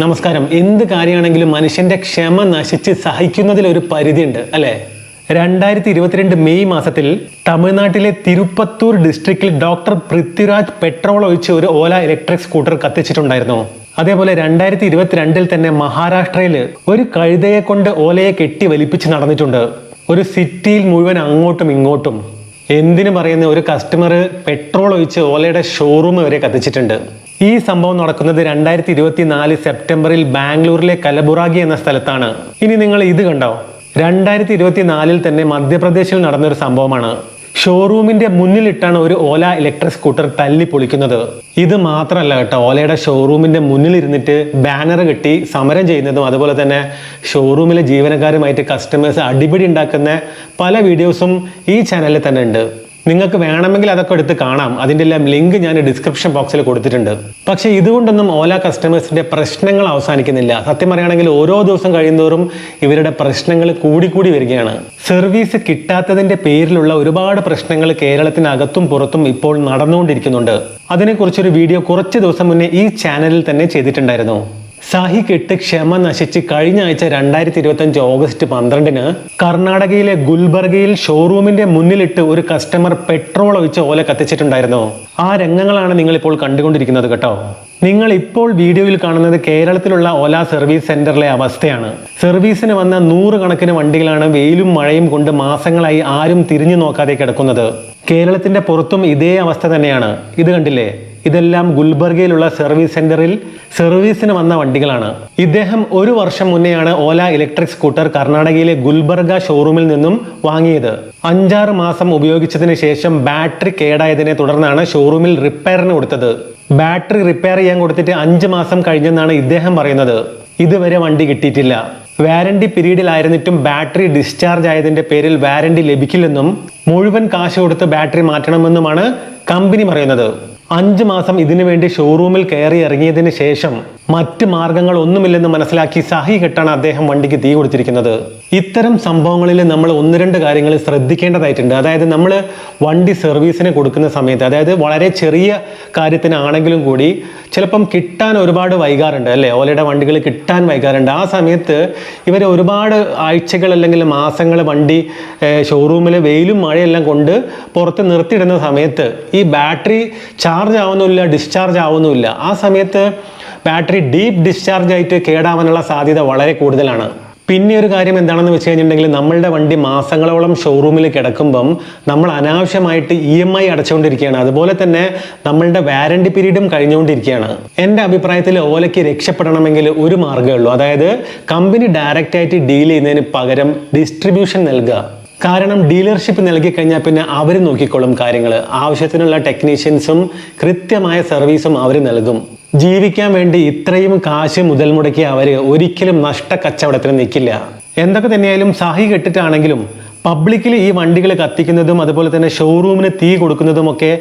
നമസ്കാരം. എന്ത് കാര്യമാണെങ്കിലും മനുഷ്യന്റെ ക്ഷമ നശിച്ച് സഹിക്കുന്നതിൽ ഒരു പരിധിയുണ്ട് അല്ലേ? രണ്ടായിരത്തി ഇരുപത്തിരണ്ട് മെയ് മാസത്തിൽ തമിഴ്നാട്ടിലെ തിരുപ്പത്തൂർ ഡിസ്ട്രിക്റ്റിൽ ഡോക്ടർ പൃഥ്വിരാജ് പെട്രോൾ ഒഴിച്ച് ഒരു ഓല ഇലക്ട്രിക് സ്കൂട്ടർ കത്തിച്ചിട്ടുണ്ടായിരുന്നു. അതേപോലെ രണ്ടായിരത്തി ഇരുപത്തിരണ്ടിൽ തന്നെ മഹാരാഷ്ട്രയിൽ ഒരു കഴുതയെ കൊണ്ട് ഓലയെ കെട്ടി വലിപ്പിച്ച് നടന്നിട്ടുണ്ട്. ഒരു സിറ്റിയിൽ മുഴുവൻ അങ്ങോട്ടും ഇങ്ങോട്ടും. എന്തിനു പറയുന്ന ഒരു കസ്റ്റമർ പെട്രോൾ ഒഴിച്ച് ഓലയുടെ ഷോറൂം വരെ കത്തിച്ചിട്ടുണ്ട്. ഈ സംഭവം നടക്കുന്നത് രണ്ടായിരത്തി ഇരുപത്തി നാല് സെപ്റ്റംബറിൽ ബാംഗ്ലൂരിലെ കലബുറാഗി എന്ന സ്ഥലത്താണ്. ഇനി നിങ്ങൾ ഇത് കണ്ടോ? രണ്ടായിരത്തി ഇരുപത്തി നാലിൽ തന്നെ മധ്യപ്രദേശിൽ നടന്നൊരു സംഭവമാണ്. ഷോറൂമിന്റെ മുന്നിലിട്ടാണ് ഒരു ഓല ഇലക്ട്രിക് സ്കൂട്ടർ തല്ലി പൊളിക്കുന്നത്. ഇത് മാത്രമല്ല കേട്ടോ ഓലയുടെ ഷോറൂമിന്റെ മുന്നിൽ ഇരുന്നിട്ട് ബാനർ കെട്ടി സമരം ചെയ്യുന്നതും അതുപോലെ തന്നെ ഷോറൂമിലെ ജീവനക്കാരുമായിട്ട് കസ്റ്റമേഴ്സ് അടിപിടി ഉണ്ടാക്കുന്ന പല വീഡിയോസും ഈ ചാനലിൽ തന്നെ ഉണ്ട്. നിങ്ങൾക്ക് വേണമെങ്കിൽ അതൊക്കെ എടുത്ത് കാണാം. അതിന്റെ എല്ലാം ലിങ്ക് ഞാൻ ഡിസ്ക്രിപ്ഷൻ ബോക്സിൽ കൊടുത്തിട്ടുണ്ട്. പക്ഷേ ഇതുകൊണ്ടൊന്നും ഓല കസ്റ്റമേഴ്സിന്റെ പ്രശ്നങ്ങൾ അവസാനിക്കുന്നില്ല. സത്യം പറയുകയാണെങ്കിൽ ഓരോ ദിവസം കഴിയുന്നതോറും ഇവരുടെ പ്രശ്നങ്ങൾ കൂടിക്കൂടി വരികയാണ്. സർവീസ് കിട്ടാത്തതിന്റെ പേരിലുള്ള ഒരുപാട് പ്രശ്നങ്ങൾ കേരളത്തിനകത്തും പുറത്തും ഇപ്പോൾ നടന്നുകൊണ്ടിരിക്കുന്നുണ്ട്. അതിനെക്കുറിച്ചൊരു വീഡിയോ കുറച്ച് ദിവസം മുന്നേ ഈ ചാനലിൽ തന്നെ ചെയ്തിട്ടുണ്ടായിരുന്നു. സാഹി കെട്ട് ക്ഷമ നശിച്ച് കഴിഞ്ഞ ആഴ്ച രണ്ടായിരത്തി ഇരുപത്തഞ്ച് ഓഗസ്റ്റ് പന്ത്രണ്ടിന് കർണാടകയിലെ ഗുൽബർഗയിൽ ഷോറൂമിന്റെ മുന്നിലിട്ട് ഒരു കസ്റ്റമർ പെട്രോൾ ഒഴിച്ച് ഓല കത്തിച്ചിട്ടുണ്ടായിരുന്നു. ആ രംഗങ്ങളാണ് നിങ്ങൾ ഇപ്പോൾ കണ്ടുകൊണ്ടിരിക്കുന്നത് കേട്ടോ. നിങ്ങൾ ഇപ്പോൾ വീഡിയോയിൽ കാണുന്നത് കേരളത്തിലുള്ള ഓല സർവീസ് സെന്ററിലെ അവസ്ഥയാണ്. സർവീസിന് വന്ന നൂറുകണക്കിന് വണ്ടികളാണ് വെയിലും മഴയും കൊണ്ട് മാസങ്ങളായി ആരും തിരിഞ്ഞു നോക്കാതെ കിടക്കുന്നത്. കേരളത്തിന്റെ പുറത്തും ഇതേ അവസ്ഥ തന്നെയാണ്. ഇത് കണ്ടില്ലേ? ഇതെല്ലാം ഗുൽബർഗയിലുള്ള സർവീസ് സെന്ററിൽ സർവീസിന് വന്ന വണ്ടികളാണ്. ഇദ്ദേഹം ഒരു വർഷം മുന്നെയാണ് ഓല ഇലക്ട്രിക് സ്കൂട്ടർ കർണാടകയിലെ ഗുൽബർഗ ഷോറൂമിൽ നിന്നും വാങ്ങിയത്. അഞ്ചാറ് മാസം ഉപയോഗിച്ചതിന് ശേഷം ബാറ്ററി കേടായതിനെ തുടർന്നാണ് ഷോറൂമിൽ റിപ്പയറിന് കൊടുത്തത്. ബാറ്ററി റിപ്പയർ ചെയ്യാൻ കൊടുത്തിട്ട് അഞ്ച് മാസം കഴിഞ്ഞെന്നാണ് ഇദ്ദേഹം പറയുന്നത്. ഇതുവരെ വണ്ടി കിട്ടിയിട്ടില്ല. വാരണ്ടി പീരീഡിലായിരുന്നിട്ടും ബാറ്ററി ഡിസ്ചാർജ് ആയതിന്റെ പേരിൽ വാരണ്ടി ലഭിക്കില്ലെന്നും മുഴുവൻ കാശ് കൊടുത്ത് ബാറ്ററി മാറ്റണമെന്നുമാണ് കമ്പനി പറയുന്നത്. അഞ്ച് മാസം ഇതിനു വേണ്ടി ഷോറൂമിൽ കയറി ഇറങ്ങിയതിന് ശേഷം മറ്റ് മാർഗങ്ങൾ ഒന്നുമില്ലെന്ന് മനസ്സിലാക്കി സഹി കെട്ടാണ് അദ്ദേഹം വണ്ടിക്ക് തീ കൊടുത്തിരിക്കുന്നത്. ഇത്തരം സംഭവങ്ങളിൽ നമ്മൾ ഒന്ന് രണ്ട് കാര്യങ്ങൾ ശ്രദ്ധിക്കേണ്ടതായിട്ടുണ്ട്. അതായത് നമ്മൾ വണ്ടി സർവീസിന് കൊടുക്കുന്ന സമയത്ത് അതായത് വളരെ ചെറിയ കാര്യത്തിനാണെങ്കിലും കൂടി ചിലപ്പം കിട്ടാൻ ഒരുപാട് വൈകാറുണ്ട് അല്ലേ? ഓലയുടെ വണ്ടികൾ കിട്ടാൻ വൈകാറുണ്ട്. ആ സമയത്ത് ഇവർ ഒരുപാട് ആഴ്ചകൾ അല്ലെങ്കിൽ മാസങ്ങൾ വണ്ടി ഷോറൂമിൽ വെയിലും മഴയെല്ലാം കൊണ്ട് പുറത്ത് നിർത്തിയിടുന്ന സമയത്ത് ഈ ബാറ്ററി ചാർജ് ആവുന്നില്ല ഡിസ്ചാർജ് ആവുന്നില്ല ആ സമയത്ത് ബാറ്ററി ഡീപ്പ് ഡിസ്ചാർജ് ആയിട്ട് കേടാവാനുള്ള സാധ്യത വളരെ കൂടുതലാണ്. പിന്നെ ഒരു കാര്യം എന്താണെന്ന് വെച്ച് കഴിഞ്ഞിട്ടുണ്ടെങ്കിൽ നമ്മളുടെ വണ്ടി മാസങ്ങളോളം ഷോറൂമിൽ കിടക്കുമ്പം നമ്മൾ അനാവശ്യമായിട്ട് ഇ എം ഐ അടച്ചുകൊണ്ടിരിക്കുകയാണ്. അതുപോലെ തന്നെ നമ്മളുടെ വാരണ്ടി പീരീഡും കഴിഞ്ഞുകൊണ്ടിരിക്കുകയാണ്. എന്റെ അഭിപ്രായത്തിൽ ഓലയ്ക്ക് രക്ഷപ്പെടണമെങ്കിൽ ഒരു മാർഗമേ ഉള്ളൂ. അതായത് കമ്പനി ഡയറക്റ്റായിട്ട് ഡീൽ ചെയ്യുന്നതിന് പകരം ഡിസ്ട്രിബ്യൂഷൻ നൽകുക. കാരണം ഡീലർഷിപ്പ് നൽകി കഴിഞ്ഞാൽ പിന്നെ അവർ നോക്കിക്കോളും കാര്യങ്ങൾ ആവശ്യത്തിനുള്ള ടെക്നീഷ്യൻസും കൃത്യമായ സർവീസും അവർ നൽകും. ജീവിക്കാൻ വേണ്ടി ഇത്രയും കാശ് മുതൽ മുടക്കിയ അവർ ഒരിക്കലും നഷ്ട കച്ചവടത്തിന് നിൽക്കില്ല. എന്തൊക്കെ തന്നെയായാലും സഹി കെട്ടിട്ടാണെങ്കിലും പബ്ലിക്കിൽ ഈ വണ്ടികൾ കത്തിക്കുന്നതും അതുപോലെ തന്നെ ഷോറൂമിന് തീ കൊടുക്കുന്നതുമൊക്കെ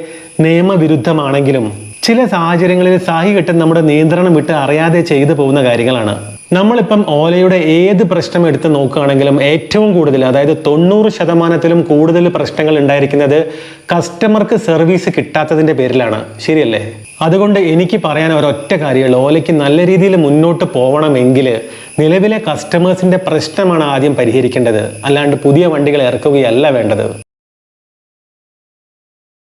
നിയമവിരുദ്ധമാണെങ്കിലും ചില സാഹചര്യങ്ങളിൽ സാഹി കെട്ടൻ നമ്മുടെ നിയന്ത്രണം വിട്ട് അറിയാതെ ചെയ്തു പോകുന്ന കാര്യങ്ങളാണ്. നമ്മളിപ്പം ഓലയുടെ ഏത് പ്രശ്നം എടുത്ത് നോക്കുകയാണെങ്കിലും ഏറ്റവും കൂടുതൽ അതായത് തൊണ്ണൂറ് ശതമാനത്തിലും കൂടുതൽ പ്രശ്നങ്ങൾ ഉണ്ടായിരിക്കുന്നത് കസ്റ്റമർക്ക് സർവീസ് കിട്ടാത്തതിന്റെ പേരിലാണ്. ശരിയല്ലേ? അതുകൊണ്ട് എനിക്ക് പറയാൻ ഒരൊറ്റ കാര്യമുള്ളൂ. ഓലയ്ക്ക് നല്ല രീതിയിൽ മുന്നോട്ട് പോകണമെങ്കിൽ നിലവിലെ കസ്റ്റമേഴ്സിന്റെ പ്രശ്നമാണ് ആദ്യം പരിഹരിക്കേണ്ടത്. അല്ലാണ്ട് പുതിയ വണ്ടികൾ ഇറക്കുകയല്ല വേണ്ടത്.